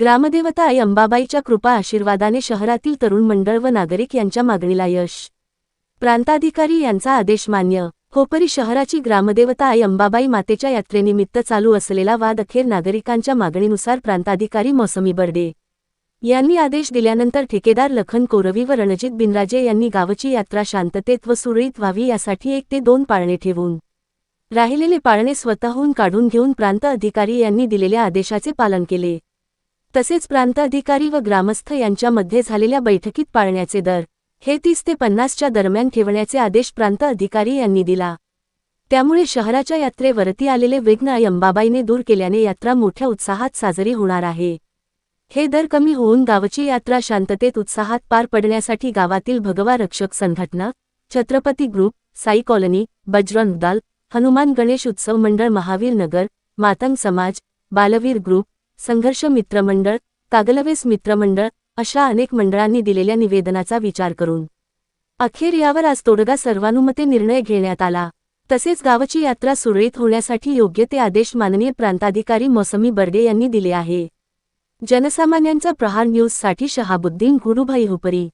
ग्रामदेवता आई अंबाबाईच्या कृपा आशीर्वादाने शहरातील तरुण मंडळ व नागरिक यांच्या मागणीला यश. प्रांताधिकारी यांचा आदेश मान्य. होपरी शहराची ग्रामदेवता आई अंबाबाई मातेच्या यात्रेनिमित्त चालू असलेला वाद अखेर नागरिकांच्या मागणीनुसार प्रांताधिकारी मौसमी बर्डे यांनी आदेश दिल्यानंतर ठेकेदार लखन कोरवी व रणजित बिनराजे यांनी गावची यात्रा शांततेत व सुरळीत व्हावी यासाठी एक ते दोन पाळणे ठेवून राहिलेले पाळणे स्वतःहून काढून घेऊन प्रांत अधिकारी यांनी दिलेल्या आदेशाचे पालन केले. तसेच प्रांत अधिकारी व ग्रामस्थ यांच्यामध्ये झालेल्या बैठकीत पाळण्याचे दर हे तीस ते पन्नासच्या दरम्यान ठेवण्याचे आदेश प्रांत अधिकारी यांनी दिला. त्यामुळे शहराच्या यात्रेवरती आलेले विघ्न अंबाबाईने दूर केल्याने यात्रा मोठ्या उत्साहात साजरी होणार आहे. हे दर कमी होऊन गावची यात्रा शांततेत उत्साहात पार पडण्यासाठी गावातील भगवा रक्षक संघटना छत्रपती ग्रुप साई कॉलनी बजरंग दाल हनुमान गणेश उत्सव मंडळ महावीर नगर मातंग समाज बालवीर ग्रुप संघर्ष मित्रमंडळ कागलवेस मित्रमंडळ अशा अनेक मंडळांनी दिलेल्या निवेदनाचा विचार करून. अखेर यावर आज तोडगा सर्वानुमते निर्णय घेण्यात आला. तसेच गावची यात्रा सुरळीत होण्यासाठी योग्य ते आदेश माननीय प्रांताधिकारी मौसमी बर्डे यांनी दिले आहे. जनसामान्यांचा प्रहार न्यूजसाठी शहाबुद्दीन गुरुभाई हुपरी.